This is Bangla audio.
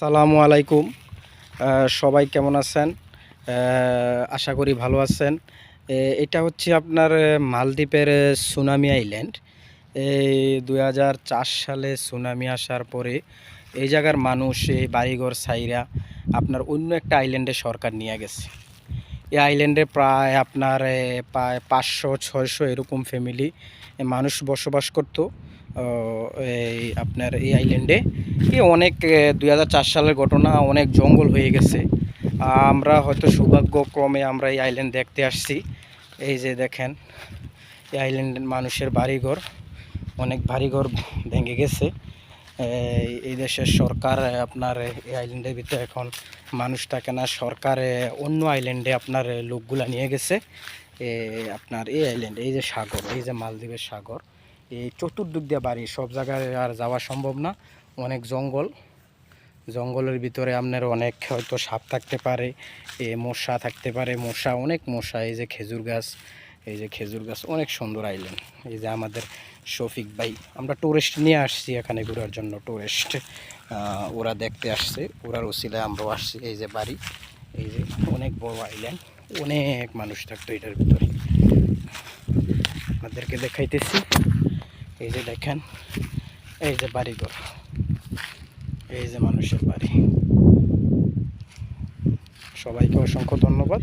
সালামু আলাইকুম। সবাই কেমন আছেন? আশা করি ভালো আছেন। এটা হচ্ছে আপনার মালদ্বীপের সুনামি আইল্যান্ড। এই দু হাজার চার সালে সুনামি আসার পরে এই জায়গার মানুষ, এই বাড়িঘর সাইরা আপনার অন্য একটা আইল্যান্ডে সরকার নিয়ে গেছে। এই আইল্যান্ডে প্রায় আপনার প্রায় পাঁচশো, ছয়শো এরকম ফ্যামিলি মানুষ বসবাস করতো। এই আপনার এই আইল্যান্ডে এই অনেক দুই হাজার চার সালের ঘটনা, অনেক জঙ্গল হয়ে গেছে। আমরা হয়তো সৌভাগ্যক্রমে আমরা এই আইল্যান্ড দেখতে আসছি। এই যে দেখেন, এই আইল্যান্ডের মানুষের বাড়িঘর, অনেক বাড়িঘর ভেঙে গেছে। এই দেশের সরকার আপনার এই আইল্যান্ডের ভিতরে এখন মানুষ থাকে না। সরকার অন্য আইল্যান্ডে আপনার লোকগুলা নিয়ে গেছে। আপনার এই আইল্যান্ড এই যে সাগর, এই যে মালদ্বীপের সাগর এই চতুর্দিক দিয়ে বাড়ি, সব জায়গায় আর যাওয়া সম্ভব না। অনেক জঙ্গল, জঙ্গলের ভিতরে আপনার অনেক হয়তো সাপ থাকতে পারে, এ, মশা থাকতে পারে, মশা, অনেক মশা, এই যে খেজুর গাছ এই যে খেজুর গাছ, অনেক সুন্দর আইল্যান্ড এই যে আমাদের শফিক ভাই, আমরা টুরিস্ট নিয়ে আসছি এখানে ঘোরার জন্য টুরিস্ট ওরা দেখতে আসছে, ওরার ওসিলায় আমরাও আসছি, এই যে বাড়ি। এই যে অনেক বড় আইল্যান্ড অনেক মানুষ থাকতো এটার ভিতরে। আপনাদেরকে দেখাইতেছি। এই যে দেখেন, এই যে বাড়িঘর। এই যে মানুষের বাড়ি। সবাইকে অসংখ্য ধন্যবাদ।